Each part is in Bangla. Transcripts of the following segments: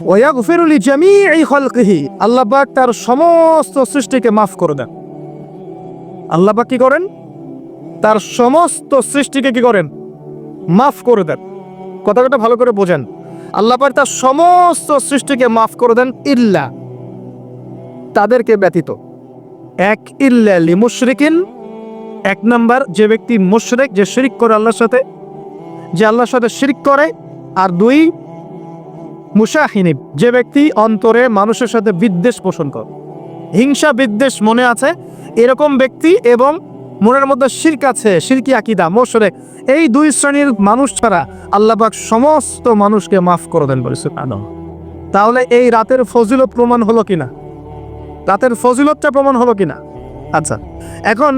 ওয়াগফিরুলি জামিই খলকিহি। আল্লাহ পাক তার সমস্ত সৃষ্টিকে মাফ করে দেন। আল্লাহ কি করেন? তার সমস্ত সৃষ্টিকে কি করেন? মাফ করে দেন। কথাটা ভালো করে বোঝেন। আল্লাহ তার সমস্ত সৃষ্টিকে মাফ করে দেন ইল্লা। তাদেরকে ব্যতীত। এক ইল্লা লিমুশরিকিন এক নাম্বার, যে ব্যক্তি মুশরিক, যে শিরিক করে আল্লাহর সাথে, যে আল্লাহর সাথে শিরিক করে। আর দুই মুশাহিনিব যে ব্যক্তি অন্তরে মানুষের সাথে বিদ্বেষ পোষণ করে। হিংসা, বিদ্বেষ মনে আছে, এরকম ব্যক্তি এবং মনের মধ্যে শিরক আছে, শিরকি আকিদা মোশরেক এই দুই শ্রেণির মানুষ ছাড়া আল্লাহ পাক সমস্ত মানুষকে মাফ করে দেন বলেছে সুবহানাল্লাহ। তাহলে এই রাতের ফজিলত প্রমাণ হলো কিনা? রাতের ফজিলতটা প্রমাণ হলো কিনা? আচ্ছা এখন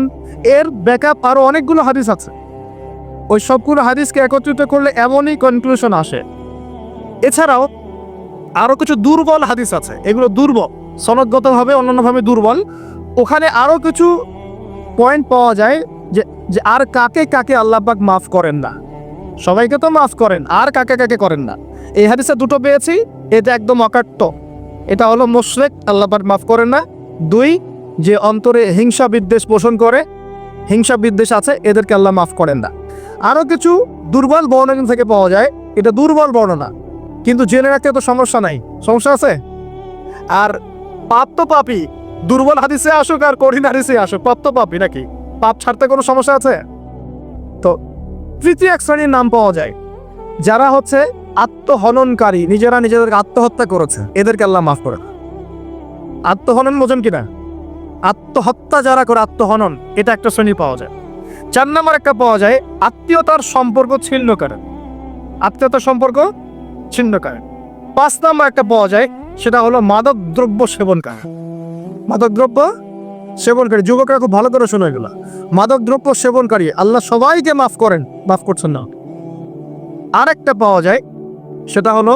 এর ব্যাকআপ আরও অনেকগুলো হাদিস আছে। ওই সবগুলো হাদিসকে একত্রিত করলে এমনই কনক্লুশন আসে। এছাড়াও আরও কিছু দুর্বল হাদিস আছে। এগুলো দুর্বল, সনদগতভাবে, অন্যান্যভাবে দুর্বল। ওখানে আরও কিছু পয়েন্ট পাওয়া যায় যে যে আর কাকে কাকে আল্লাহ পাক মাফ করেন না। সবাইকে তো মাফ করেন, আর কাকে কাকে করেন না। এই হাদিসে দুটো পেয়েছি, এটা একদম অকাট্য। এটা হলো মুশরিক, আল্লাহ পাক মাফ করেন না। দুই, যে অন্তরে হিংসা বিদ্বেষ পোষণ করে, হিংসা বিদ্বেষ আছে, এদেরকে আল্লাহ মাফ করেন না। আরও কিছু দুর্বল বর্ণনা থেকে পাওয়া যায়। এটা দুর্বল বর্ণনা। কিন্তু জেনে রাখতে তো সমস্যা নাই। সমস্যা আছে? আর পাপ তো পাপি দুর্বল হাদিসে আসুক আর কঠিন হাদিসে আসুক, পাপ তো পাপি নাকি? পাপ ছাড়তে কোনো সমস্যা আছে? তো তৃতীয় এক শ্রেণির নাম পাওয়া যায়। যারা হচ্ছে আত্মহননকারী, নিজেরা নিজেদেরকে আত্মহত্যা করেছে, এদেরকে আল্লাহ মাফ করে আত্মহনন বোঝেন কিনা? আত্মহত্যা যারা করে, আত্মহনন, এটা একটা শ্রেণি পাওয়া যায়। চার নম্বর একটা পাওয়া যায়, আত্মীয়তার সম্পর্ক ছিন্ন করেন। আত্মীয়তার সম্পর্ক ছিন্ন করেন পাঁচ নম্বর একটা পাওয়া যায়, সেটা হলো মাদক দ্রব্য সেবনকারী মাদক দ্রব্য সেবনকারী যুবকরা খুব ভালো করে শোনো এগুলো। মাদক দ্রব্য সেবনকারী আল্লাহ সবাইকে মাফ করেন, মাফ করছেন না। আরেকটা পাওয়া যায়, সেটা হলো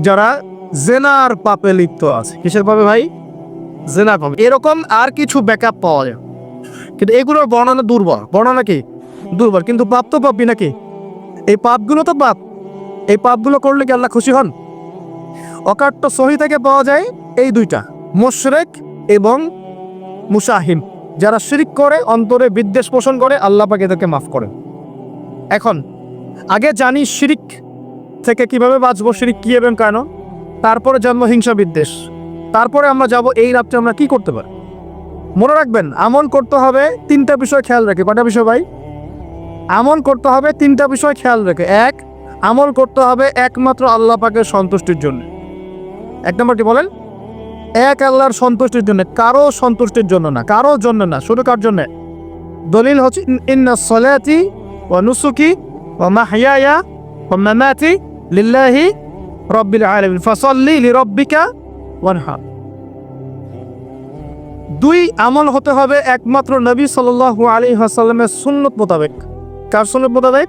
যারা জেনার পাপে লিপ্ত আছে। কিসের পাবে ভাই? জেনার পাপে। এরকম আর কিছু ব্যাকআপ পাওয়া যায়। কিন্তু এগুলোর বর্ণনা দুর্বল। বর্ণনা কি? দুর্বল। কিন্তু পাপ তো পাপি নাকি? এই পাপগুলো তো পাপ। এই পাপগুলো করলে কি আল্লাহ খুশি হন? অকাট্য সহি থেকে পাওয়া যায় এই দুইটা, মুশরেক এবং মুসাহিম যারা শিরিক করে, অন্তরে বিদ্বেষ পোষণ করে, আল্লাহ পাক এদেরকে মাফ করেন। এখন, আগে জানি শিরিক থেকে কীভাবে বাঁচবো, শিরিক কি এবং কেন? তারপরে জন্ম হিংসা, বিদ্বেষ। তারপরে আমরা যাব এই রাত্রে আমরা কি করতে পারি? মনে রাখবেন, আমল করতে হবে তিনটা বিষয় খেয়াল রাখে। কটা বিষয় ভাই? আমল করতে হবে তিনটা বিষয় খেয়াল রেখে। এক আমল করতে হবে একমাত্র আল্লাহ পাকের সন্তুষ্টির জন্য। এক নম্বরটি বলেন? এক আল্লাহর সন্তুষ্টির জন্য, কারও সন্তুষ্টির জন্য না কারও জন্য না, শুধু কার জন্য? দলিল হচ্ছে, ইন- ইন্না সলাতি ও নুসুকি ও মাহিয়ায়া ও মামাতি লিল্লাহি রব্বিল আলামিন, ফাসাল্লি লিরাব্বিকা ওয়ানহার দুই, আমল হতে হবে একমাত্র নবী সাল্লাল্লাহু আলাইহি ওয়াসাল্লামের সুন্নত মোতাবেক। কার সুন্নত মোতাবেক?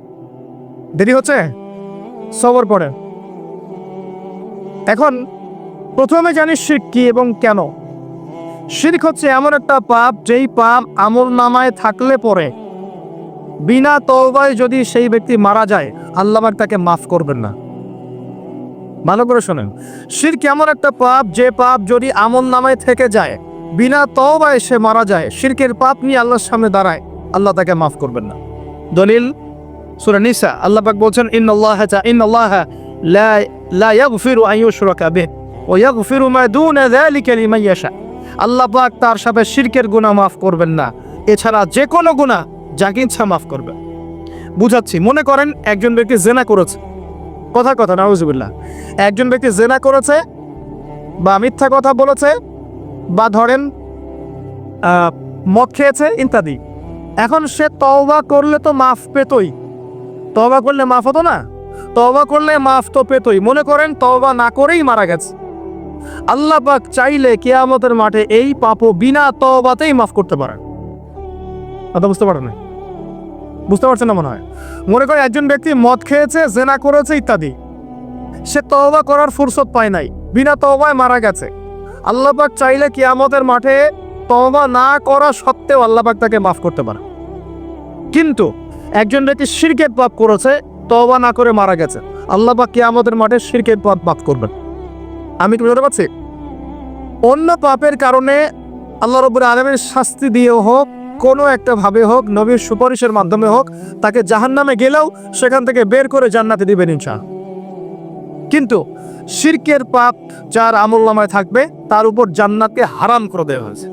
দেরি হচ্ছে? সবর পড়ে এখন প্রথমে জানি শিরক কি এবং কেন। শিরক হচ্ছে এমন একটা পাপ যেই পাপ আমল নামায় থাকলে পরে বিনা তওবায় যদি সেই ব্যক্তি মারা যায়, আল্লাহ তাকে মাফ করবেন না। ভালো করে শোনেন। শির কেমন একটা পাপ যে পাপ যদি আমল নামায় থেকে যায়, বিনা তওবায় সে মারা যায়, শিরকের পাপ নিয়ে আল্লাহর সামনে দাঁড়ায়, আল্লাহ তাকে মাফ করবেন না। দলিল সূরা নিসা, আল্লাহ পাক বলছেন, ইন্নাল্লাহা তা, ইন্নাল্লাহা লা লা ইয়াগফিরু আন ইউশরাকা বিহি ওয়া ইয়াগফিরু মা দুনা যালিকা লিমান ইয়াশা. আল্লাহ পাক তার সাথে শিরকের গুনাহ মাফ করবেন না। এছাড়া যে কোনো গুনাহ যাকে ইচ্ছা মাফ করবেন বুঝাচ্ছি, মনে করেন একজন ব্যক্তি জেনা করেছে। কথা কথা, নাউজুবিল্লাহ। একজন ব্যক্তি জেনা করেছে বা মিথ্যা কথা বলেছে বা ধরেন মদ খেয়েছে ইত্যাদি। এখন সে তওবা করলে তো মাফ পেতই। তওবা করলে মাফ হতো না? তবা করলে মাফ তো পেতই। মনে করেন তবা না করেই মারা গেছে। আল্লাহ পাক চাইলে কেয়ামতের মাঠে এই পাপও বিনা তবাতেই মাফ করতে পারেন। কথা বুঝতে পারেন না বুঝতে পারছেন না মনে হয়? মনে করে একজন ব্যক্তি মদ খেয়েছে, জেনা করেছে ইত্যাদি। সে তওবা করার ফুরসত পায় নাই। বিনা তওবায় মারা গেছে। আল্লাহ পাক চাইলে কিয়ামতের মাঠে তওবা না করা সত্ত্বেও আল্লাহ পাক তাকে মাফ করতে পারে কিন্তু একজন ব্যক্তি শিরকের পাপ করেছে, তওবা না করে মারা গেছে। আল্লাহ পাক কিয়ামতের মাঠে শিরকের পাপ মাফ করবেন। আমি কি বুঝতে পারছি? অন্য পাপের কারণে আল্লাহ রব্বুল আলমের শাস্তি দিয়ে হোক, কোনো একটা ভাবে হোক, নবীর সুপারিশের মাধ্যমে হোক, তাকে জাহান্নামে গেলেও সেখান থেকে বের করে জান্নাতে দিবেন ইনশা কিন্তু শিরকের পাপ যার আমল নামায় থাকবে, তার উপর জান্নাতকে হারাম করে দেওয়া হয়েছে।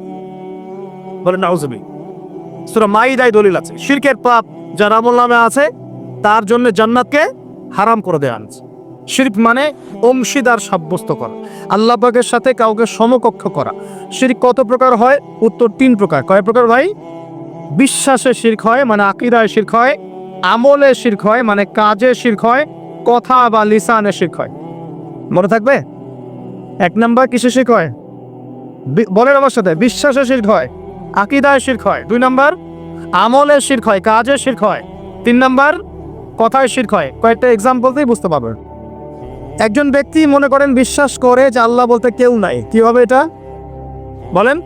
বলে নাউজবি সুরা মাইদাই দলিল আছে। শিরকের পাপ যার আমল নামে আছে, তার জন্য জান্নাতকে হারাম করে দেওয়া হয়েছে। শিরক মানে অংশীদার সাব্যস্ত করা, আল্লাহ পাকের সাথে কাউকে সমকক্ষ করা। শিরক কত প্রকার হয়? উত্তর তিন প্রকার। কয় প্রকার ভাই? বিশ্বাসে শির্ক হয় মানে আকিদায় শির্ক হয়, আমলে শির্ক হয় মানে কাজে শির্ক হয়, কথা বা লিসানে শির্ক হয়। মনে থাকবে? এক নাম্বার কিসে শির্ক হয়? বলেন আমার সাথে, বিশ্বাসে শির্ক হয়। আকিদায় শির্ক হয়। দুই নম্বর আমলে শির্ক হয় কাজে শির্ক হয়। তিন নম্বর, কথায় শির্ক হয়। কয়েকটা এক্সাম্পলতেই বুঝতে পারবেন। একজন ব্যক্তি মনে করেন, বিশ্বাস করে যে আল্লাহ বলতে কেউ নাই। কি হবে এটা? বলেন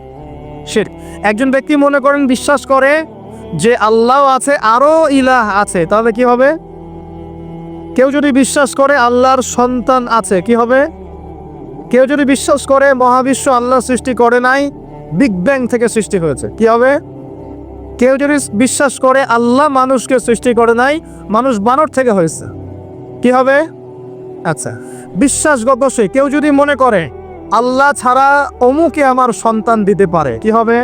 শির একজন ব্যক্তি মনে করেন, বিশ্বাস করে যে আল্লাহ আছে, আরও ইলাহ আছে। তাহলে কি হবে? কেউ যদি বিশ্বাস করে আল্লাহর সন্তান আছে, কি হবে? কেউ যদি বিশ্বাস করে মহাবিশ্ব আল্লাহ সৃষ্টি করে নাই বিগ ব্যাং থেকে সৃষ্টি হয়েছে। কি হবে? কেউ যদি বিশ্বাস করে, আল্লাহ মানুষকে সৃষ্টি করে নাই, মানুষ বানর থেকে হয়েছে। কি হবে? আচ্ছা বিশ্বাসগত সে, কেউ যদি মনে করে, আল্লাহ ছাড়া অমুকে আমার সন্তান দিতে পারে, কি হবে?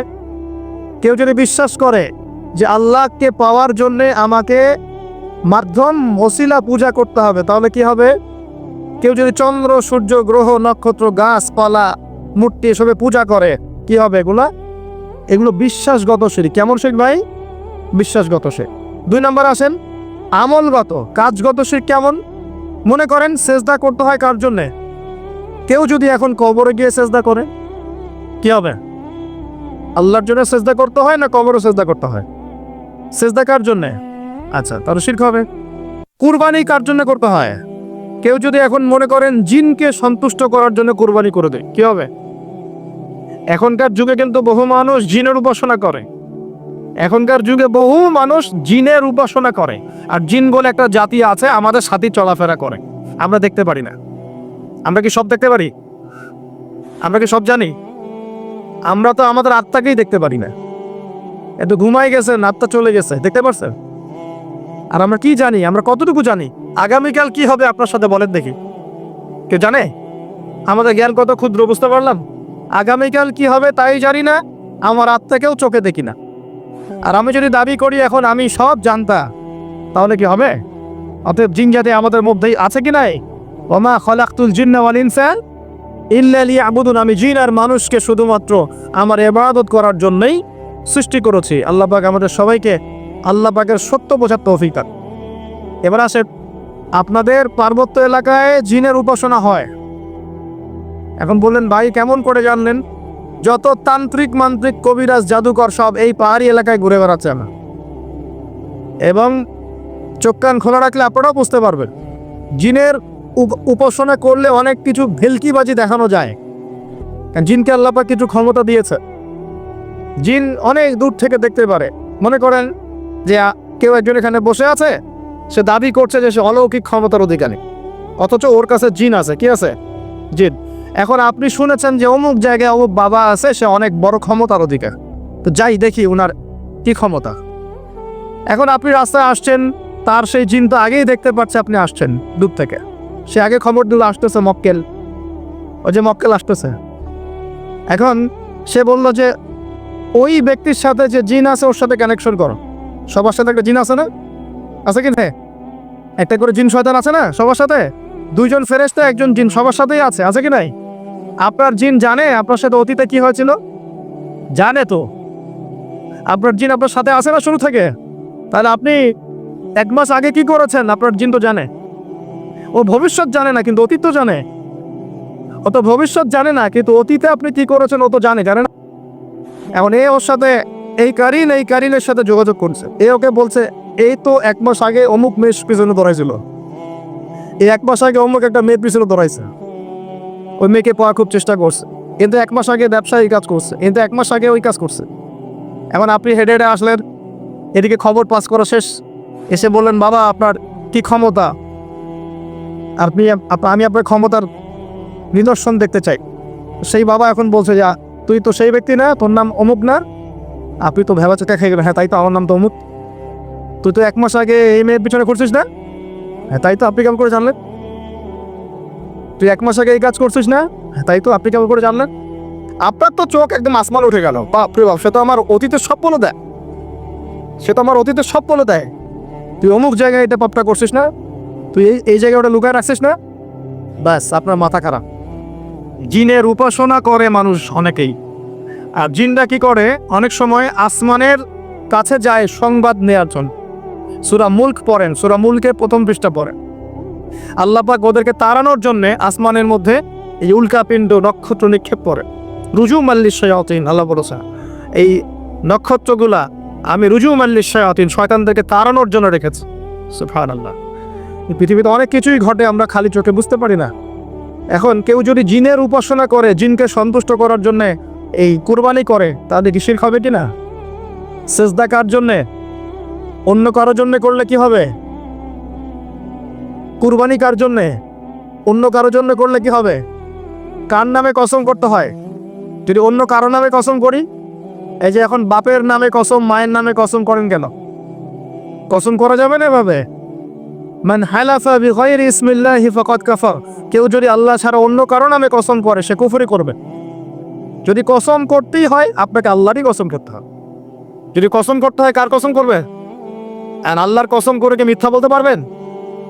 কেউ যদি বিশ্বাস করে যে আল্লাহকে পাওয়ার জন্যে আমাকে মাধ্যম, ওসিলা পূজা করতে হবে, তাহলে কি হবে? কেউ যদি চন্দ্র, সূর্য, গ্রহ, নক্ষত্র, গাছপালা, মূর্তি এসবে পূজা করে কি হবে এগুলা? এগুলো বিশ্বাসগত শিরিক কেমন শিখ ভাই? বিশ্বাসগত সে দুই নম্বর আসেন। আমলগত, কাজগত শিখ কেমন? মনে করেন সেজদা করতে হয় কার জন্যে? কেউ যদি এখন কবরে গিয়ে সেজদা করে, কি হবে? আল্লাহর জন্য সেজদা করতে হয় না কবরে সেজদা করতে হয়? সেজদা কার জন্যে? আচ্ছা তাহলে শির্ক হবে। কুরবানি কার জন্য করতে হয়? কেউ যদি এখন মনে করেন জিনকে সন্তুষ্ট করার জন্য কুরবানি করে দেয়, কি হবে? এখনকার যুগে কিন্তু বহু মানুষ জিনের উপাসনা করে। এখনকার যুগে বহু মানুষ জিনের উপাসনা করে। আর জিন বলে একটা জাতি আছে, আমাদের সাথে চলাফেরা করে। আমরা দেখতে পারি না। আমরা কি সব দেখতে পারি? আমরা কি সব জানি? আমরা তো আমাদের আত্মাকেই দেখতে পারি না। এত ঘুমাই গেছে আত্মা চলে গেছে, দেখতে পারছেন? আর আমরা কি জানি? আমরা কতটুকু জানি? আগামীকাল কি হবে, আপনার সাথে বলেন দেখি। কে জানে? আমাদের জ্ঞান কত ক্ষুদ্র, বুঝতে পারলাম? আগামীকাল কি হবে তাই জানি না, আমার আত্মাকেও চোখে দেখি না। আর আমি যদি দাবি করি এখন আমি সব জানতা, তাহলে কি হবে? অতএব জিন জাতি আমাদের মধ্যেই আছে কি নাই? ওমা খলাকুল জিন্না ওয়াল ইনসান ইল্লা লিয়াবুদুন। আমি জিন আর মানুষকে শুধুমাত্র আমার ইবাদত করার জন্যই সৃষ্টি করেছি। আল্লাহ পাক আমাদের সবাইকে আল্লাহ পাকের সত্য বোঝার তৌফিক এবার আসে আপনাদের পার্বত্য এলাকায় জিনের উপাসনা হয়। এখন বললেন, ভাই, কেমন করে জানলেন? যত তান্ত্রিক মান্ত্রিক কবিরাজ জাদুকর সব এই পাহাড়ি এলাকায় ঘুরে বেড়াচ্ছে আমার এবং চোখ কান খোলা রাখলে আপনারাও বুঝতে পারবেন, জিনের উপ- উপাসনা করলে অনেক কিছু ভেলকিবাজি দেখানো যায়। জিনকে আল্লাপা কিছু ক্ষমতা দিয়েছে। জিন অনেক দূর থেকে দেখতে পারে। মনে করেন যে কেউ একজন এখানে বসে আছে, সে দাবি করছে যে সে অলৌকিক ক্ষমতার অধিকারী। অথচ ওর কাছে জিন আছে। কি আছে? জিন। এখন আপনি শুনেছেন যে অমুক জায়গায় অমুক বাবা আছে, সে অনেক বড় ক্ষমতার অধিকার। তো যাই দেখি ওনার কি ক্ষমতা। এখন আপনি রাস্তায় আসছেন, তার সেই জিন তো আগেই দেখতে পাচ্ছে আপনি আসছেন, দূর থেকে। সে আগে খবর দিল আসতেছে মক্কেল। ওই যে মক্কেল আসতেছে। এখন সে বলল যে, ওই ব্যক্তির সাথে যে জিন আছে, ওর সাথে কানেকশন করো। সবার সাথে একটা জিন আছে না? আছে কি না? একটা করে জিন শয়তান আছে না সবার সাথে? দুইজন ফেরেস্তা একজন জিন, সবার সাথেই আছে আছে কি নাই? আপনার জিন জানে আপনার সাথে অতীতে কি হয়েছিল? জানে তো। আপনার জিন আপনার সাথে আছে না শুরু থেকে? তাহলে আপনি এক মাস আগে কি করেছেন? আপনার জিন তো জানে। ও ভবিষ্যৎ জানে না, কিন্তু অতীত তো জানে। ও তো ভবিষ্যৎ জানে না, কিন্তু অতীতে আপনি কি করেছেন ও তো জানে জানে না। এখন এ ওর সাথে, এই কারিন, এই কারিনের সাথে যোগাযোগ করছে। এ ওকে বলছে, এই তো এক মাস আগে অমুক মেয়ের পিছনে দৌড়াইছিল। এই এক মাস আগে অমুক একটা মেয়ের পিছনে দৌড়াইছে। ওই মেয়েকে পাওয়া খুব চেষ্টা করছে। কিন্তু এক মাস আগে ব্যবসায়ী কাজ করছে। কিন্তু এক মাস আগে ওই কাজ করছে। এখন আপনি হেডে হেডে আসলেন, এদিকে খবর পাস করা শেষ। এসে বললেন, বাবা, আপনার কি ক্ষমতা? আপনি আমি আপনার ক্ষমতার নিদর্শন দেখতে চাই। সেই বাবা এখন বলছে যে তুই তো সেই ব্যক্তি না, তোর নাম অমুক না। আপনি তো ভেবা চোখে খেয়ে গেলেন। হ্যাঁ তাই তো, আমার নাম তো অমুক। তুই তো এক মাস আগে এই মেয়ের পিছনে করছিস না? হ্যাঁ তাই তো আপনি কেমন করে জানলেন? তুই এক মাস আগে এই কাজ করছিস না? হ্যাঁ তাই তো আপনি কেমন করে জানলেন? আপনার তো চোখ একদম আসমান উঠে গেল। বাপরে বাপ, সে তো আমার অতীতের সব বলে দেয়। সে তো আমার অতীতের সব বলে দেয়। তুই অমুক জায়গায় এটা পাপটা করছিস না? তুই এই এই জায়গায় ওটা লুকায় রাখছিস না? ব্যাস, আপনার মাথা খারাপ। জিনের উপাসনা করে মানুষ অনেকেই। আর জিনরা কি করে? অনেক সময় আসমানের কাছে যায় সংবাদ নেওয়ার জন্য। সুরা মুল্ক পড়েন, সুরা মুল্কের প্রথম পৃষ্ঠা পড়েন। আল্লাহ পাক ওদেরকে তাড়ানোর জন্য আসমানের মধ্যে এই উল্কাপিণ্ড নক্ষত্র নিক্ষেপ করে রুজু মাল্লি শয়াতিন, আল্লাহ বলেছে এই নক্ষত্রগুলা আমি রুজু মাল্লি শয়াতিন, শয়তানদেরকে তাড়ানোর জন্য রেখেছি। সুফান আল্লাহ পৃথিবীতে অনেক কিছুই ঘটে, আমরা খালি চোখে বুঝতে পারি না। এখন কেউ যদি জিনের উপাসনা করে, জিনকে সন্তুষ্ট করার জন্য এই কুরবানি করে, তাদের কি শির্ক হবে কি না? সেজদা কার জন্যে? অন্য কারোর জন্য করলে কি হবে? কুরবানি কার জন্যে? অন্য কারোর জন্য করলে কি হবে? কার নামে কসম করতে হয়? যদি অন্য কারও নামে কসম করি, এই যে এখন বাপের নামে কসম, মায়ের নামে কসম করেন কেন? কসম করা যাবে না এভাবে? মান হালাফা বিগয়রি ইসমিল্লাহি ফাকাদ কাফার। কেউ যদি আল্লাহ ছাড়া অন্য কারও নামে কসম করে, সে কুফরি করবে। যদি কসম করতেই হয়, আপনাকে আল্লাহরই কসম করতে হবে। যদি কসম করতে হয়, কার কসম করবে? আল্লাহর কসম করে কি মিথ্যা বলতে পারবেন?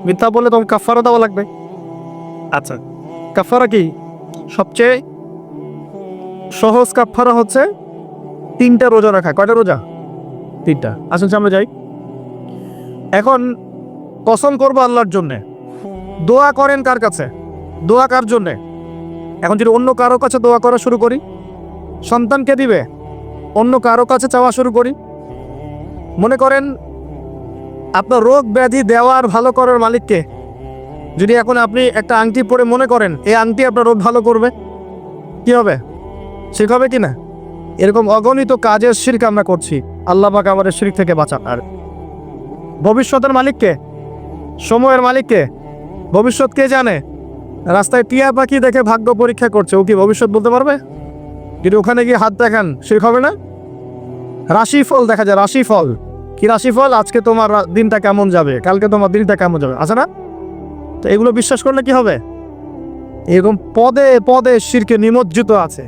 মিথ্যা বললে তখন কাফারা দেওয়া লাগবে। আচ্ছা। কাফারা কি? সবচেয়ে সহজ কাফারা হচ্ছে তিনটা রোজা রাখা। কয়টা রোজা? তিনটা। আসুন আমরা যাই। এখন কসম করব আল্লাহর জন্যে। দোয়া করেন কার কাছে? দোয়া কার জন্যে? এখন যদি অন্য কারও কাছে দোয়া করা শুরু করি সন্তানকে দিবে অন্য কারও কাছে চাওয়া শুরু করি মনে করেন আপনার রোগ ব্যাধি দেওয়ার ভালো করার মালিককে। যদি এখন আপনি একটা আংটি পরে মনে করেন এই আংটি আপনার রোগ ভালো করবে। কি হবে? ঠিক হবে কি না? এরকম অগণিত কাজের শির্ক আমরা করছি। আল্লাহ পাক আমাদের শির্ক থেকে বাঁচান। আর ভবিষ্যতের মালিককে, সময়ের মালিককে, ভবিষ্যৎ কে জানে? রাস্তায় টিয়া পাখি দেখে ভাগ্য পরীক্ষা করছে। ও কি ভবিষ্যৎ বলতে পারবে? যদি ওখানে গিয়ে হাত দেখান, শির্ক হবে না? রাশিফল দেখা যায় রাশিফল কি রাশিফল আজকে তোমার দিনটা কেমন যাবে? কালকে তোমার দিনটা কেমন যাবে? আছে না? তো এগুলো বিশ্বাস করলে কি হবে? এরকম পদে পদে শিরকে নিমজ্জিত আছে।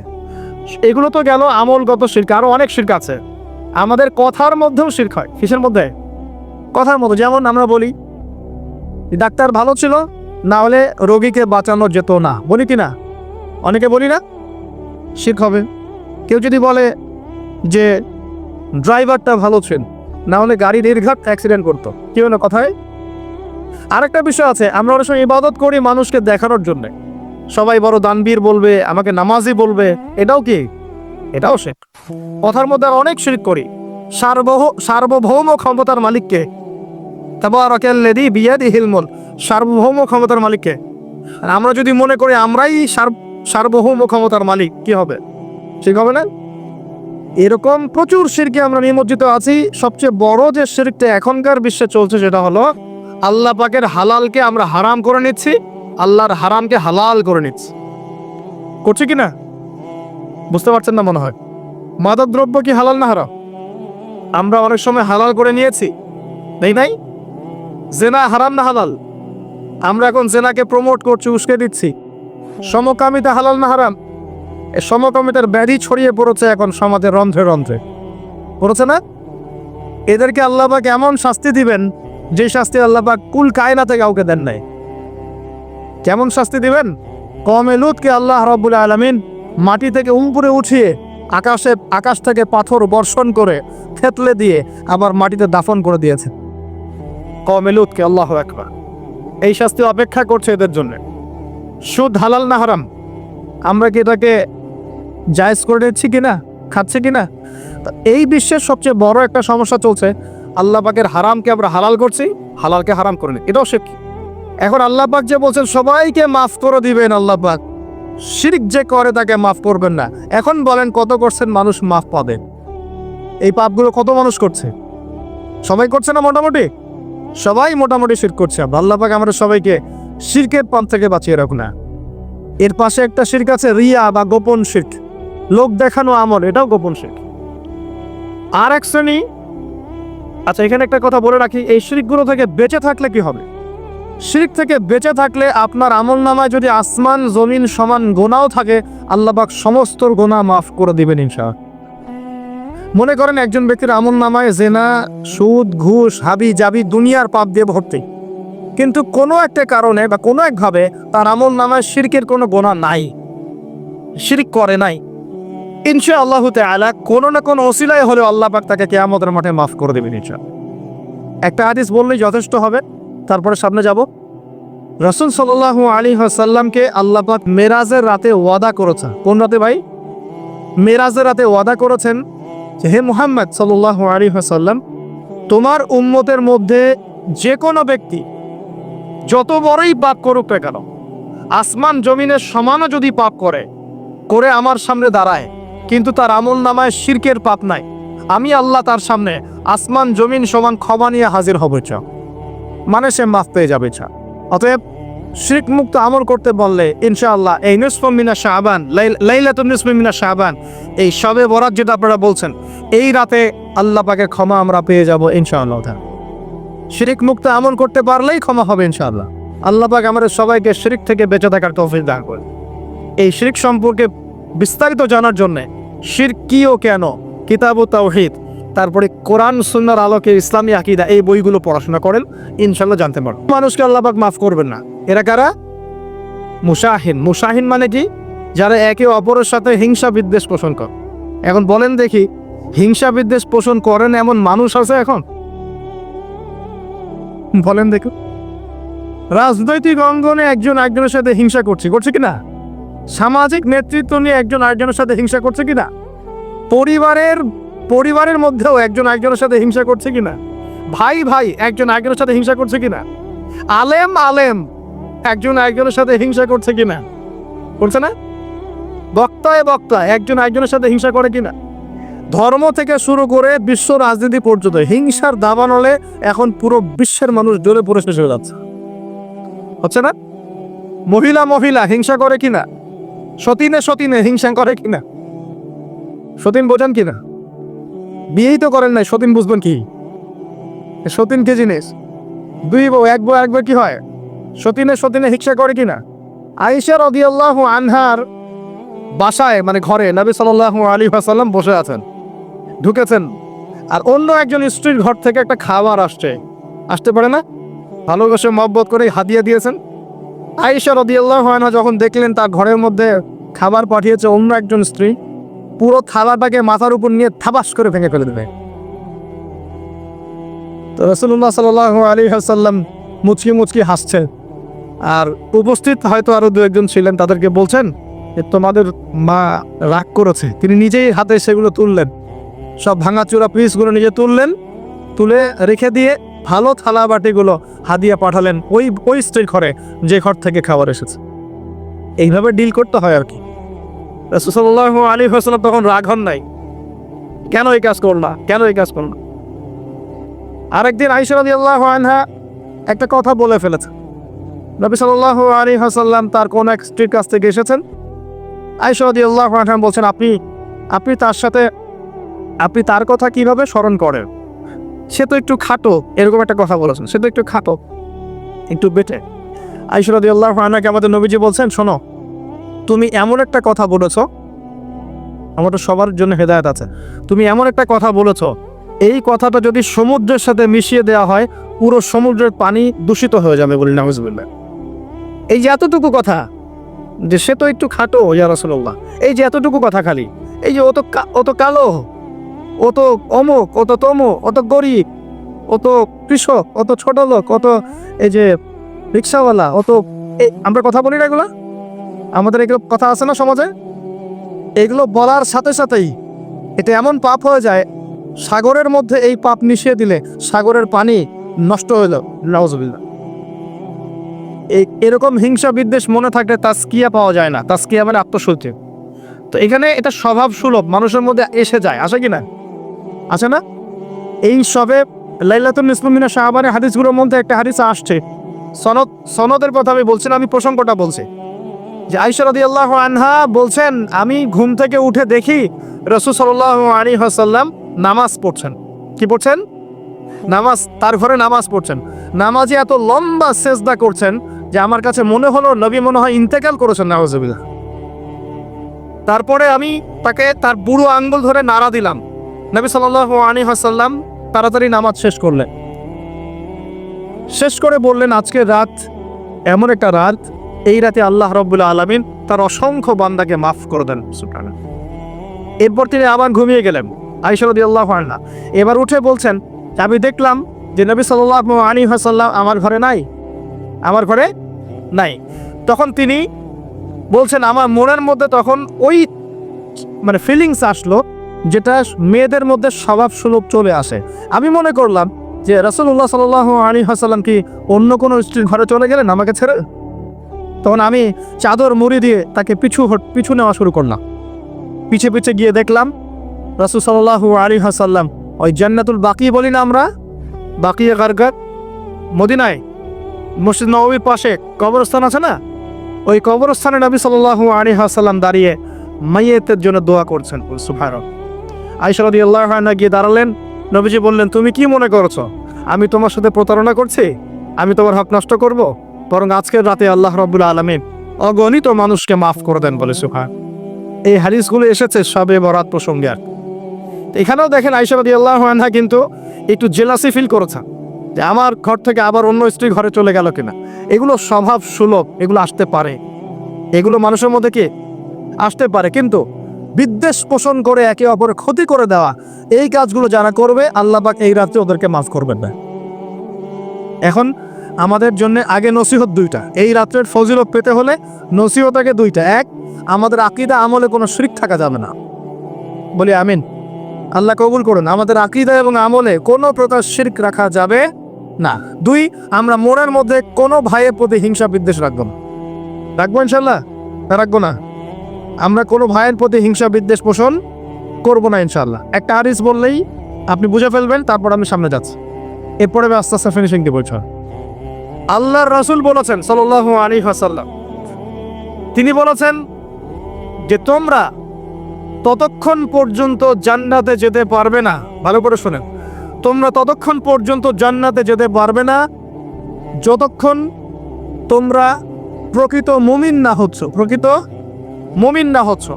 এগুলো তো গেল আমলগত শির্ক, আরও অনেক শির্ক আছে। আমাদের কথার মধ্যেও শির্ক হয়। কিসের মধ্যে? কথার মধ্যে। যেমন আমরা বলি ডাক্তার ভালো ছিল, না হলে রোগীকে বাঁচানো যেত না। বলি কি না? অনেকে বলি না, শির্ক হবে। কেউ যদি বলে যে ড্রাইভারটা ভালো ছিল না হলে গাড়ি নির্ঘাত অ্যাক্সিডেন্ট করতো। কি হলো কথায়? আরেকটা বিষয় আছে, আমরা অনেক সময় ইবাদত করি মানুষকে দেখানোর জন্য। সবাই বড় দানবীর বলবে, আমাকে নামাজি বলবে, এটাও কি? এটাও সে কথার মধ্যে আর অনেক শিরিক করি। সার্বহ, সার্বভৌম ক্ষমতার মালিককে। তাবারাকাল্লাযী বিয়াদিহিল মুলক, সার্বভৌম ক্ষমতার মালিককে। আর আমরা যদি মনে করি আমরাই সার- সার্বভৌম ক্ষমতার মালিক, কি হবে? ঠিক হবে না? এরকম প্রচুর শিরকে আমরা নিমজ্জিত আছি। সবচেয়ে বড় যে শিরকটা এখনকার বিশ্বে চলছে সেটা হলো, আল্লাহ পাকের হালালকে আমরা হারাম করে নিচ্ছি, আল্লাহর হারামকে হালাল করে নিচ্ছি। করছি কি না? বুঝতে পারছেন না মনে হয়। মাদক দ্রব্য কি হালাল না হারাম? আমরা অনেক সময় হালাল করে নিয়েছি, নেই নাই? জেনা হারাম না হালাল? আমরা এখন জেনাকে প্রমোট করছি, উস্কে দিচ্ছি। সমকামিতা হালাল না হারাম? সমকামিতার ব্যাধি ছড়িয়ে পড়েছে এখন সমাজের রন্ধ্রে রন্ধ্রে। পড়েছে না? এদেরকে আল্লাহবাক এমন শাস্তি দিবেন যে শাস্তি আল্লাহবাক কুল কায়নাতে কাউকে দেন নাই। কেমন শাস্তি দিবেন? কমে লুতকে আল্লাহ রব্বুল আলমিন মাটি থেকে উপরে উঠিয়ে আকাশে, আকাশ থেকে পাথর বর্ষণ করে থেতলে দিয়ে আবার মাটিতে দাফন করে দিয়েছে। কমে লুতকে আল্লাহ একবার এই শাস্তি অপেক্ষা করছে এদের জন্য। সুদ হালাল না হারাম? আমরা কি এটাকে জায়েজ করে নিচ্ছি কিনা, খাচ্ছি কিনা? এই বিশ্বের সবচেয়ে বড় একটা সমস্যা চলছে, আল্লাহ পাকের হারামকে আমরা হালাল করছি, হালালকে হারাম করে নিই এটাও সে এখন আল্লাহ পাক যে বলছেন, সবাইকে মাফ করে দিবেন আল্লাহ পাক। শিরিক যে করে তাকে মাফ করবেন না। এখন বলেন, কত করছেন মানুষ মাফ পাবে? এই পাপগুলো কত মানুষ করছে? সবাই করছে না মোটামুটি? সবাই মোটামুটি শির করছে। আল্লাহ পাক আমরা সবাইকে শিরকের পান থেকে বাঁচিয়ে রাখুন না। এর পাশে একটা শির্ক আছে, রিয়া বা গোপন শির্ক। লোক দেখানো আমল, এটাও গোপন শির্ক আর এক শ্রেণি আচ্ছা এখানে একটা কথা বলে রাখি, এই শিরিকগুলো থেকে বেঁচে থাকলে কি হবে? শিরিক থেকে বেঁচে থাকলে আপনার আমল নামায় যদি আসমান, জমিন সমান গোনাও থাকে আল্লাহবাক সমস্ত গোনা মাফ করে দিবেন ইনশা মনে করেন একজন ব্যক্তির আমল নামায় জেনা, সুদ, ঘুষ, হাবি, জাবি দুনিয়ার পাপ দিয়ে ভর্তি। কিন্তু কোনো একটা কারণে বা কোনো একভাবে তার আমল নামায় শিরকের কোনো গোনা নাই। শিরিক করে নাই। ইনশা আল্লাহ তালা কোনো না কোনো ওসিলায় হলেও আল্লাহ পাক তাকে কেয়ামতের মাঠে মাফ করে দেবেন ইনশা একটা হাদিস বললেই যথেষ্ট হবে, তারপরে সামনে যাব। রসুল সাল্লাহ আলী সাল্লামকে আল্লাহ পাক মেরাজের রাতে ওয়াদা করেছেন। কোন রাতে ভাই? মেরাজের রাতে ওয়াদা করেছেন যে, হে মুহাম্মদ সাল্লাহ আলী সাল্লাম তোমার উম্মতের মধ্যে যে কোনো ব্যক্তি যত বড়ই পাপ করুক না কেন, আসমান জমিনের সমানও যদি পাপ করে করে আমার সামনে দাঁড়ায় কিন্তু তার আমল নামায় শিরকের পাপ নাই। আমি আল্লাহ তার সামনে আসমান, জমিন সমান ক্ষমা নিয়ে হাজির হব, চা। মানে সে মাফ পেয়ে যাবে, চা। অতএব শিরক মুক্ত আমল করতে বললে, ইনশাআল্লাহ এই নুসফমিনা শাহবান লাইলাতুন নুসফমিনা শাহবান এই সবে বরাত যেটা আপনারা বলছেন, এই রাতে আল্লাহ পাকে ক্ষমা আমরা পেয়ে যাব, ইনশাআল্লাহ। শিরিক মুক্ত আমল করতে পারলেই ক্ষমা হবে, ইনশাআল্লাহ। আল্লাহ পাক আমাদের সবাইকে শিরিক থেকে বেঁচে থাকার তৌফিক দান করে এই শিরিক সম্পর্কে বিস্তারিত জানার জন্য, শিরক কি ও কেন? কিতাব ও তাওহিদ, তারপরে কোরআন, সুন্নার আলোকে ইসলামী আকিদা, এই বইগুলো পড়াশোনা করেন ইনশাল্লাহ জানতে পারবেন মানুষকে আল্লাহবাক মাফ করবেন না। এরা কারা? মুসাহিন মুসাহিন মানে কি? যারা একে অপরের সাথে হিংসা বিদ্বেষ পোষণ করে। এখন বলেন দেখি, হিংসা বিদ্বেষ পোষণ করেন এমন মানুষ আছে এখন? বলেন দেখুন। রাজনৈতিক অঙ্গনে একজন একজনের সাথে হিংসা করছে করছে কি না? সামাজিক নেতৃত্ব নিয়ে একজন আরেকজনের সাথে হিংসা করছে কি না পরিবারের পরিবারের মধ্যেও একজন একজনের সাথে হিংসা করছে কিনা? ভাই ভাই, একজন একজনের সাথে হিংসা করছে কিনা? আলেম আলেম, একজন একজনের সাথে হিংসা করছে কি না করছে না? বক্তায় বক্তা একজন একজনের সাথে হিংসা করে কি না ধর্ম থেকে শুরু করে বিশ্ব রাজনীতি পর্যন্ত হিংসার দাবানলে এখন পুরো বিশ্বের মানুষ জ্বলে পড়ে শেষ হয়ে যাচ্ছে। হচ্ছে না? মহিলা মহিলা, হিংসা করে কিনা? সতীনে সতীনে হিংসা করে কিনা? সতীন বোঝেন কিনা? বিয়েই তো করেন নাই, সতীন বুঝবেন কি? সতীন কি জিনিস? দুই বউ, এক বউ একবার কি হয়? সতীনে সতীনে হিংসা করে কিনা? আইসা রদিয়াল্লাহ আনহার বাসায় মানে ঘরে নবী সাল্লাহ আলী সাল্লাম বসে আছেন। ঢুকেছেন, আর অন্য একজন স্ত্রীর ঘর থেকে একটা খাবার আসছে। আসতে পারে না? ভালোবাসে মহব্বত করে হাদিয়া দিয়েছেন। আয়েশা রদিয়াল্লাহ না যখন দেখলেন তার ঘরের মধ্যে খাবার পাঠিয়েছে অন্য একজন স্ত্রী, পুরো থালাটাকে মাথার উপর নিয়ে থাবাস করে ভেঙে ফেলে দেবে। তো রসুল্লাহ সাল আলী সাল্লাম মুচকি মুচকি হাসছে। আর উপস্থিত হয়তো আরও দু একজন ছিলেন, তাদেরকে বলছেন যে, তোমাদের মা রাগ করেছে। তিনি নিজেই হাতে সেগুলো তুললেন। সব ভাঙাচোরা পিসগুলো নিজে তুললেন, তুলে রেখে দিয়ে ভালো থালা বাটিগুলো হাদিয়া পাঠালেন ওই ওই স্ত্রীর ঘরে, যে ঘর থেকে খাবার এসেছে। এইভাবে ডিল করতে হয় আর কি। রসুল্লাহ আলী হাসলাম তখন রাগ হন নাই। কেন এই কাজ করল? না কেন এই কাজ করল? না আরেকদিন আইসরাদি আল্লাহ আনহা একটা কথা বলে ফেলেছে। নবী সাল্লাহ আলী হাসাল্লাম তার কোন এক স্ত্রীর কাছ থেকে এসেছেন? আইসরাদি আল্লাহ আনহা বলছেন, আপনি আপনি তার সাথে, আপনি তার কথা কীভাবে স্মরণ করেন? সে তো একটু খাটো, এরকম একটা কথা বলেছেন, সে তো একটু খাটো, একটু বেটে। আইসরাদি আল্লাহ আনাকে আমাদের নবীজি বলছেন, শোনো, তুমি এমন একটা কথা বলেছ আমাদের সবার জন্য হেদায়ত আছে, তুমি এমন একটা কথা বলেছ, এই কথাটা যদি সমুদ্রের সাথে মিশিয়ে দেওয়া হয়, পুরো সমুদ্রের পানি দূষিত হয়ে যাবে বলি নাহুজবুল্লাহ এই যে এতটুকু কথা, যে সে তো একটু খাটো, ইয়া এই যে এতটুকু কথা খালি, এই যে ও তো কা- ও তো কালো ও তো অমুক ও তো তমুক ও তো গরিব ও তো কৃষক ও তো ছোট লোক ও তো এই যে রিক্সাওয়ালা ও তো আমরা কথা বলি না এগুলো? আমাদের এগুলো কথা আছে না সমাজে? এগুলো বলার সাথে সাথেই এটা এমন পাপ হয়ে যায়, সাগরের মধ্যে এই পাপ মিশিয়ে দিলে সাগরের পানি নষ্ট হয়ে যাও এই এরকম হিংসা বিদ্বেষ মনে থাকলে তাস্কিয়া পাওয়া যায় না তাস্কিয়া মানে আত্মশুদ্ধি তো এখানে এটা স্বভাব সুলভ, মানুষের মধ্যে এসে যায়, আসে কি না? আছে না? এই সবে লাইলাতুল ইসলামিনা শাহবানের হাদিসগুলোর মধ্যে একটা হাদিস আসছে। সনদ, সনদের কথা আমি বলছি না, আমি প্রসঙ্গটা বলছি। যে আইসা রাদি আল্লাহ আনহা বলছেন, আমি ঘুম থেকে উঠে দেখি রসুল সাল্লাহ আলী হাসাল্লাম নামাজ পড়ছেন। কি পড়ছেন? নামাজ, তার ঘরে নামাজ পড়ছেন। নামাজে এত লম্বা সেজদা করছেন যে আমার কাছে মনে হলো নবী মনে হয় ইন্তেকাল করেছেন নাওয়াজবিল্লাহ তারপরে আমি তাকে তার বুড়ো আঙ্গুল ধরে নাড়া দিলাম। নবী সাল্লাহ আলী হাসাল্লাম তাড়াতাড়ি নামাজ শেষ করলেন। শেষ করে বললেন, আজকে রাত, এমন একটা রাত, এই রাতে আল্লাহ রব্বুল্লাহ আলমিন তার অসংখ্য বান্দাকে মাফ করে দেন। এরপর তিনি আবার ঘুমিয়ে গেলেন আইসরদি আল্লাহ আল্লাহ এবার উঠে বলছেন, আমি দেখলাম যে নবী সাল্লাহ আলী হাসাল্লাম আমার ঘরে নাই, আমার ঘরে নাই। তখন তিনি বলছেন, আমার মনের মধ্যে তখন ওই মানে ফিলিংস আসলো যেটা মেয়েদের মধ্যে স্বভাব সুলভ চলে আসে। আমি মনে করলাম যে রসুল্লাহ সাল আলী হাসাল্লাম কি অন্য কোনো স্ত্রীর ঘরে চলে গেলেন আমাকে ছেড়ে? তখন আমি চাদর মুড়ি দিয়ে তাকে পিছু পিছু নেওয়া শুরু করলাম। পিছে পিছে গিয়ে দেখলাম রসুল সাল্লাহ আলী হাসাল্লাম ওই জান্নাতুল বাকি বলি না আমরা? বাকি গারগার? মদিনায়? মসজিদ নবীর পাশে কবরস্থান আছে না? ওই কবরস্থানে নবী সাল্লাহ আলী হাসাল্লাম দাঁড়িয়ে মাইয়েতের জন্য দোয়া করছেন। সুভার আইসারদি আল্লাহ না গিয়ে দাঁড়ালেন। নবীজি বললেন, তুমি কি মনে করছ? আমি তোমার সাথে প্রতারণা করছি? আমি তোমার হক নষ্ট করব? বরং আজকের রাতে আল্লাহ রব্বুল আলমিন অগণিত মানুষকে মাফ করে দেন বলে সুফান এই হাদিসগুলো এসেছে সবে বরাত প্রসঙ্গে আর এখানেও দেখেন আইসারদি আল্লাহ আনহা কিন্তু একটু জেলাসি ফিল করেছেন যে আমার ঘর থেকে আবার অন্য স্ত্রী ঘরে চলে গেল কিনা। এগুলো স্বভাব সুলভ, এগুলো আসতে পারে। এগুলো মানুষের মধ্যে কি? আসতে পারে। কিন্তু বিদ্বেষ পোষণ করে একে অপরের ক্ষতি করে দেওয়া, এই কাজগুলো যারা করবে, আল্লাহ পাক এই রাত্রে ওদেরকে মাফ করবেন না। এখন আমাদের জন্য আগে নসিহত দুইটা। এই রাত্রের ফজিলত পেতে হলে নসিহত আগে দুইটা। এক, আমাদের আকিদা আমলে কোনো শিরিক থাকা যাবে না। বলি আমিন। আল্লাহ কবুল করুন। আমাদের আকিদা এবং আমলে কোনো প্রকার শিরক রাখা যাবে না। দুই, আমরা মনের মধ্যে কোনো ভাইয়ের প্রতি হিংসা বিদ্বেষ রাখব না। রাখব ইনশাল্লাহ রাখব না। আমরা কোনো ভাইয়ের প্রতি হিংসা বিদ্বেষ পোষণ করব না ইনশাল্লাহ একটা হারিস বললেই আপনি বুঝে ফেলবেন, তারপর আমি সামনে যাচ্ছি। এরপরে আমি আস্তে আস্তে ফিনিশিং দিব আল্লাহর রাসূল বলেছেন সাল্লাহ আলাইহি ওয়াসাল্লাম, তিনি বলেছেন যে তোমরা ততক্ষণ পর্যন্ত জান্নাতে যেতে পারবে না। ভালো করে শোনেন। তোমরা ততক্ষণ পর্যন্ত জান্নাতে যেতে পারবে না, যতক্ষণ তোমরা প্রকৃত মুমিন না হচ্ছ। প্রকৃত মুমিন না হচ্ছ।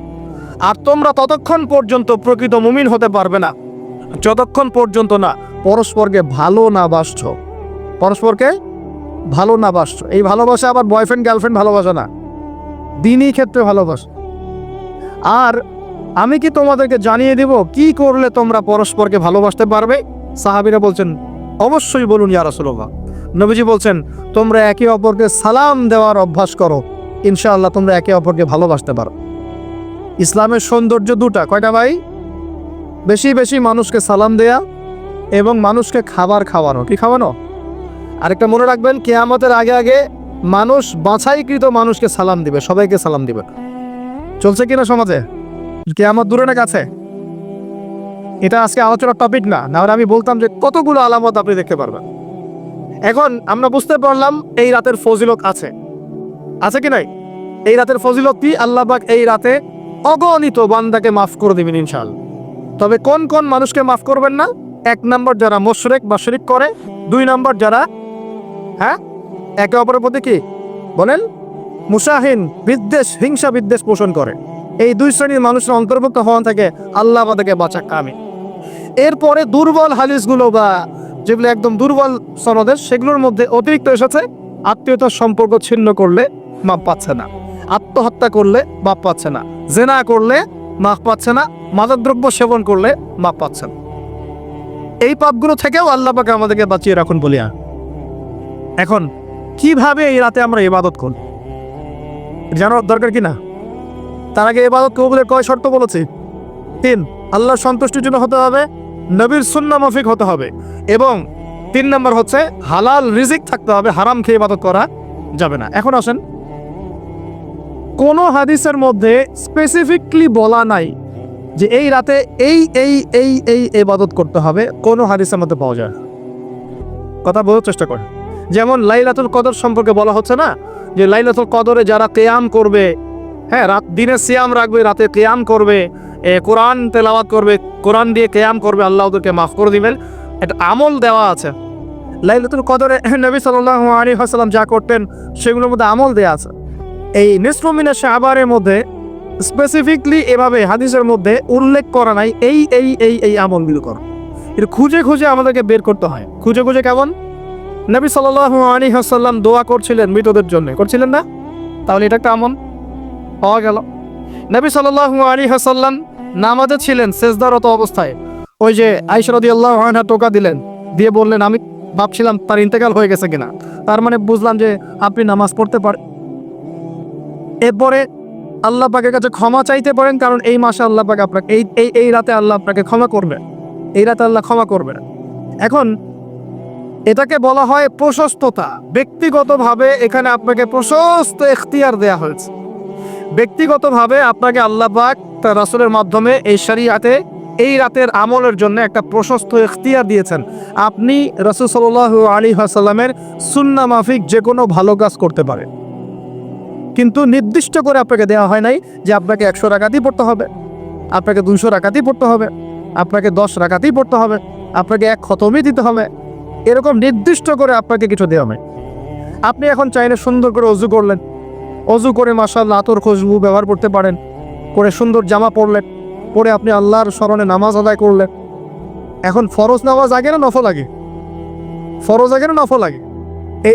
আর তোমরা ততক্ষণ পর্যন্ত প্রকৃত মুমিন হতে পারবে না। যতক্ষণ পর্যন্ত না পরস্পরকে ভালো না বাসছ। পরস্পরকে ভালো না বাসছ। এই ভালোবাসা আবার বয়ফ্রেন্ড গার্লফ্রেন্ড ভালোবাসা না। দিনই ক্ষেত্রে ভালোবাসা। আর আমি কি তোমাদেরকে জানিয়ে দেব, কি করলে তোমরা পরস্পরকে ভালোবাসতে পারবে? সাহাবিরা বলছেন, অবশ্যই বলুন ইয়া রাসূলুল্লাহ। নবীজি বলছেন, তোমরা একে অপরকে সালাম দেওয়ার অভ্যাস করো। ইনশাআল্লাহ তোমরা একে অপরকে ভালোবাসতে পারো। ইসলামের সৌন্দর্য দুটা, কয়টা ভাই? বেশি বেশি মানুষকে সালাম দেয়া এবং মানুষকে খাবার খাওয়ানো। কি খাওয়ানো? আরেকটা মনে রাখবেন, কেয়ামতের আগে আগে মানুষ বাছাইকৃত মানুষকে সালাম দিবে, সবাইকে সালাম দিবে। চলছে কিনা সমাজে? কেয়ামত দূরে না কাছে এটা আজকে আলোচনার টপিক না নাহলে আমি বলতাম যে কতগুলো আলামত আপনি দেখতে পারবেন। এখন আমরা বুঝতে পারলাম এই রাতের ফজিলত আছে। আছে কি নাই? এই রাতের ফজিলত কি? আল্লাহ এই রাতে অগণিত বান্দাকে মাফ করে দিবেন ইনশাআল্লাহ। তবে কোন কোন মানুষকে মাফ করবেন না? এক নম্বর যারা মোশরেক বা শরিক করে, দুই নম্বর যারা হ্যাঁ? একে অপরের প্রতি কি? বলেন মুসাহিন বিদ্বেষ, হিংসা, বিদ্বেষ পোষণ করে। এই দুই শ্রেণির মানুষের অন্তর্ভুক্ত হওয়া থেকে আল্লাহ আমাদেরকে বাঁচা কামে এরপরে দুর্বল হাদিসগুলো বা যেগুলো একদম দুর্বল সনদের, সেগুলোর মধ্যে অতিরিক্ত এসেছে, আত্মীয়তার সম্পর্ক ছিন্ন করলে মাপ পাচ্ছে না। আত্মহত্যা করলে মাপ পাচ্ছে না। জেনা করলে মাপ পাচ্ছে না। মাদকদ্রব্য সেবন করলে মাপ পাচ্ছে না। এই পাপগুলো থেকেও আল্লাহ পাকে আমাদেরকে বাঁচিয়ে রাখুন বলিয়া। এখন, কীভাবে এই রাতে আমরা ইবাদত করব জানার দরকার কি না? তার আগে ইবাদত কবুলের কয় শর্ত বলেছি? তিন, আল্লাহর সন্তুষ্টির জন্য হতে হবে, নবীর সুন্না মাফিক হতে হবে এবং তিন নম্বর হচ্ছে, হালাল রিজিক থাকতে হবে হারাম খেয়ে ইবাদত করা যাবে না। এখন আসেন কোন হাদিসের মধ্যে স্পেসিফিকলি বলা নাই যে এই রাতে এই এই এই এই ইবাদত করতে হবে কোনো হাদিসের মধ্যে পাওয়া যায় কথা বোঝার চেষ্টা করে যেমন লাইলাতুল কদর সম্পর্কে বলা হচ্ছে না যে লাইলাতুল কদরে যারা কেয়াম করবে হ্যাঁ রাত দিনে সিয়াম রাখবে রাতে কেয়াম করবে এ, কোরআন তেলাওয়াত করবে কোরআন দিয়ে কেয়াম করবে আল্লাহ ওদেরকে মাফ করে দিবেন। একটা আমল দেওয়া আছে। লাইলাতুল কদরে নবী সাল্লাল্লাহু আলাইহি ওয়াসাল্লাম যা করতেন সেগুলোর মধ্যে আমল দেওয়া আছে। এই নিসফমিনা শাহবারের মধ্যে স্পেসিফিকলি এভাবে হাদিসের মধ্যে উল্লেখ করা নাই, এই এই এই এই আমলগুলো করো। এটা খুঁজে খুঁজে আমাদেরকে বের করতে হয়। খুঁজে খুঁজে কেমন? নবী সাল্লাল্লাহু আলাইহি হাসাল্লাম দোয়া করছিলেন মৃতদের জন্য। করছিলেন না? তাহলে এটা একটা আমল। পাওয়া গেল। নবী সাল্লাল্লাহু আলাইহি হাসাল্লাম নামাজে ছিলেন সেজদারত অবস্থায়। ওই যে আয়েশা রাদিয়াল্লাহু আনহা টোকা দিলেন, দিয়ে বললেন, আমি ভাবছিলাম তার ইন্তেকাল হয়ে গেছে কিনা। তার মানে বুঝলাম যে আপনি নামাজ পড়তে পারেন এরপরে আল্লাহ পাকের কাছে ক্ষমা চাইতে পারেন, কারণ এই মাসে আল্লাহ পাক আপনাকে, এই এই এই রাতে আল্লাহ আপনাকে ক্ষমা করবে। এই রাতে আল্লাহ ক্ষমা করবে। এখন এটাকে বলা হয় প্রশস্ততা। ব্যক্তিগতভাবে এখানে আপনাকে প্রশস্ত এখতিয়ার দেয়া হয়েছে। ব্যক্তিগতভাবে আপনাকে আল্লাহ পাক তার রাসুলের মাধ্যমে এই শরিয়াতে, এই রাতের আমলের জন্য একটা প্রশস্ত এখতিয়ার দিয়েছেন। আপনি রসুল সাল্লাহ আলী আসাল্লামের সুন্না মাফিক যে কোনো ভালো কাজ করতে পারেন। কিন্তু নির্দিষ্ট করে আপনাকে দেওয়া হয় নাই যে আপনাকে একশো রাকাতেই পড়তে হবে, আপনাকে দুশো রাকাতেই পড়তে হবে, আপনাকে দশ রাকাতেই পড়তে হবে, আপনাকে এক খতমই দিতে হবে। এরকম নির্দিষ্ট করে আপনাকে কিছু দেওয়া হয় আপনি এখন চাইলে সুন্দর করে অজু করলেন। অজু করে মাসাল আতর খুশবু ব্যবহার করতে পারেন। করে সুন্দর জামা পরলেন। পরে আপনি আল্লাহর স্মরণে নামাজ আদায় করলেন। এখন ফরজ নামাজ আগে না নফল আগে? ফরজ আগে না নফল আগে?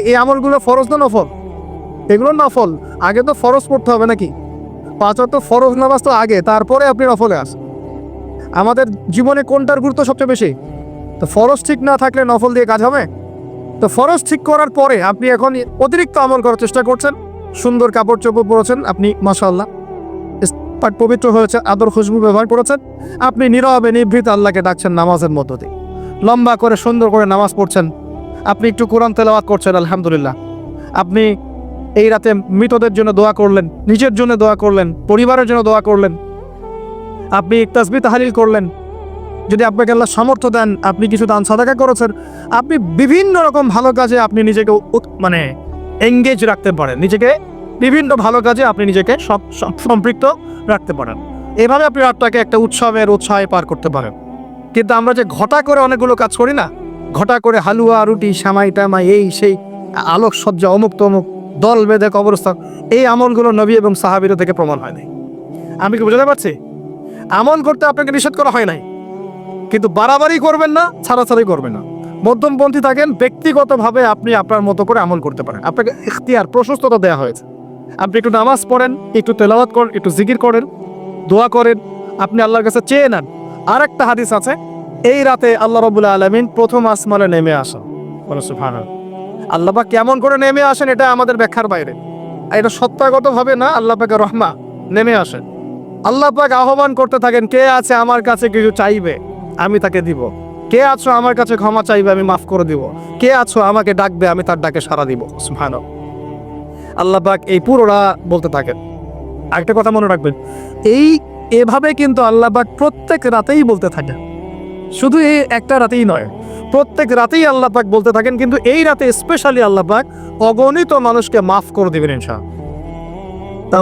এই আমলগুলো ফরজ না নফল? এগুলো নফল। আগে তো ফরজ পড়তে হবে নাকি? পাঁচ তো ফরজ নামাজ তো আগে, তারপরে আপনি নফলে আসেন আমাদের জীবনে কোনটার গুরুত্ব সবচেয়ে বেশি? তো ফরজ ঠিক না থাকলে নফল দিয়ে কাজ হবে? তো ফরজ ঠিক করার পরে আপনি এখন অতিরিক্ত আমল করার চেষ্টা করছেন। সুন্দর কাপড় চোপড় পরেছেন আপনি মাসাল্লাহ পাট পবিত্র হয়েছে, আদর খুশবু ব্যবহার করেছেন। আপনি নীরবে নিভৃত আল্লাহকে ডাকছেন নামাজের মধ্য দিয়ে। লম্বা করে সুন্দর করে নামাজ পড়ছেন। আপনি একটু কোরআন তেলাওয়াত করছেন, আলহামদুলিল্লাহ। আপনি এই রাতে মৃতদের জন্য দোয়া করলেন, নিজের জন্য দোয়া করলেন, পরিবারের জন্য দোয়া করলেন। আপনি তাসবি তাহালিল করলেন। যদি আপনাকে আল্লাহ সামর্থ্য দেন, আপনি কিছু দান, সাদাকা করেছেন, আপনি বিভিন্ন রকম ভালো কাজে আপনি নিজেকে মানে এঙ্গেজ রাখতে পারেন। নিজেকে বিভিন্ন ভালো কাজে আপনি নিজেকে সব সম্পৃক্ত রাখতে পারেন। এভাবে আপনি রাতটাকে একটা উৎসবের উৎসাহে পার করতে পারেন। কিন্তু আমরা যে ঘটা করে অনেকগুলো কাজ করি না, ঘটা করে হালুয়া, রুটি, সামাই, টামাই, এই সেই আলোক সজ্জা অমুক তমুক দল বেঁধে কবরস্থান। এই আমলগুলো নবী এবং সাহাবিরা থেকে প্রমাণ হয় নাই। আমি কি বুঝতে পারছি? আমল করতে আপনাকে নিষেধ করা হয় নাই। কিন্তু বাড়াবাড়ি করবেন না, ছাড়াছাড়ি করবেন না। মধ্যমপন্থী থাকেন, ব্যক্তিগতভাবে আপনি আপনার মতো করে আমল করতে পারেন। আপনাকে ইখতিয়ার, প্রশস্ততা দেওয়া হয়েছে। আপনি একটু নামাজ পড়েন, একটু তেলাওয়াত করেন, একটু জিকির করেন, দোয়া করেন, আপনি আল্লাহর কাছে চেয়ে নেন। আর একটা হাদিস আছে, এই রাতে আল্লাহ রবুল্লা আলমিন প্রথম আসমানে নেমে আসেন। বলে সুবহানাল্লাহ। আল্লাহ পাক কেমন করে নেমে আসেন, এটা আমাদের ব্যাখ্যার বাইরে। এটা সত্যাগতভাবে না আল্লাহ পাকের রহমা নেমে আসেন আল্লাহ পাক আহ্বান করতে থাকেন, কে আছে আমার কাছে কিছু চাইবে, আমি তাকে দিব। কে আছো আমার কাছে ক্ষমা চাইবে, আমি মাফ করে দিব। কে আছো আমাকে ডাকবে, আমি তার ডাকে সাড়া দিব। সুবহান আল্লাহ পাক এই পুরোটা বলতে থাকেন। একটা কথা মনে রাখবেন, এই এভাবে কিন্তু আল্লাহ পাক প্রত্যেক রাতেই বলতে থাকেন। শুধু এই একটা রাতেই নয় প্রত্যেক রাতেই আল্লাহ পাক বলতে থাকেন, কিন্তু এই রাতে স্পেশালি আল্লাহ পাক অগণিত মানুষকে মাফ করে দিবেন ইনশা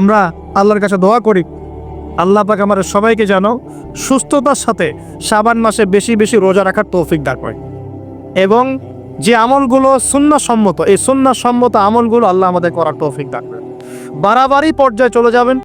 আমরা আল্লাহর কাছে দোয়া করি, আল্লাহ পাক আমাদের সবাইকে যেন সুস্থতার সাথে সাবান মাসে বেশি বেশি রোজা রাখার তৌফিক দান করে। এবং যে আমলগুলো সম্মত এই সম্মত আমলগুলো আল্লাহ আমাদের করার তৌফিক থাকবে বাড়াবাড়ি পর্যায়ে চলে যাবেন।